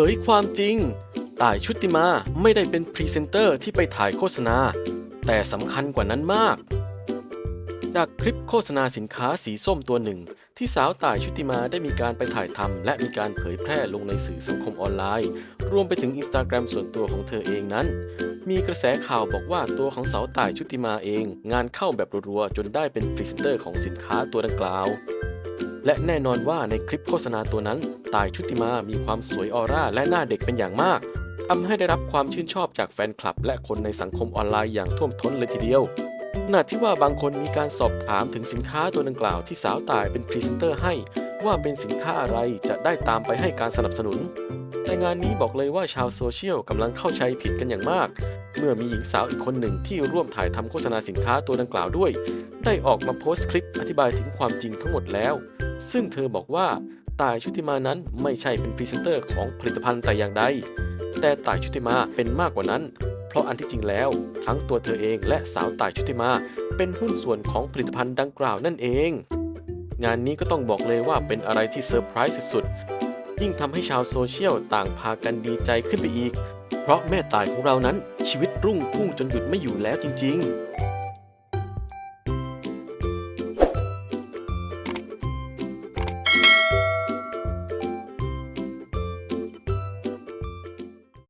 ผยความจริง ต่ายชุติมาไม่ได้เป็นพรีเซนเตอร์ที่ไปถ่ายโฆษณา แต่สำคัญกว่านั้นมาก จากคลิปโฆษณาสินค้าสีส้มตัวหนึ่ง ที่สาวต่ายชุติมาได้มีการไปถ่ายทำและมีการเผยแพร่ลงในสื่อสังคมออนไลน์ รวมไปถึงอินสตาแกรมส่วนตัวของเธอเองนั้น มีกระแสข่าวบอกว่าตัวของสาวต่ายชุติมาเอง งานเข้าแบบรัวๆจนได้เป็นพรีเซนเตอร์ของสินค้าตัวดังกล่าว และแน่นอนว่าในคลิปโฆษณาตัวนั้น ตายชุติมามีความสวยออร่าและหน้าเด็กเป็นอย่างมากทำให้ได้รับความชื่นชอบจากแฟนคลับ และคนในสังคมออนไลน์อย่างท่วมท้นเลยทีเดียวขณะที่ว่าบางคนมีการสอบถามถึงสินค้าตัวดังกล่าวที่สาวตายเป็นพรีเซนเตอร์ให้ ว่าเป็นสินค้าอะไรจะได้ตามไปให้การสนับสนุน แต่งานนี้บอกเลยว่าชาวโซเชียลกำลังเข้าใจผิดกันอย่างมาก เมื่อมีหญิงสาวอีกคนหนึ่งที่ร่วมถ่ายทำโฆษณาสินค้าตัวดังกล่าวด้วย ได้ออกมาโพสต์คลิปอธิบายถึงความจริงทั้งหมดแล้ว ซึ่งเธอบอกว่าต่ายชุติมานั้นไม่ใช่เป็นพรีเซนเตอร์ของผลิตภัณฑ์แต่อย่างใด แต่ต่ายชุติมาเป็นมากกว่านั้น เพราะอันที่จริงแล้ว ทั้งตัวเธอเองและสาวต่ายชุติมาเป็นหุ้นส่วนของผลิตภัณฑ์ดังกล่าวนั่นเอง งานนี้ก็ต้องบอกเลยว่าเป็นอะไรที่เซอร์ไพรส์สุดๆ ยิ่งทำให้ชาวโซเชียลต่างพากันดีใจขึ้นไปอีก เพราะแม่ตายของเรานั้นชีวิตรุ่งพุ่งจนหยุดไม่อยู่แล้วจริง ๆ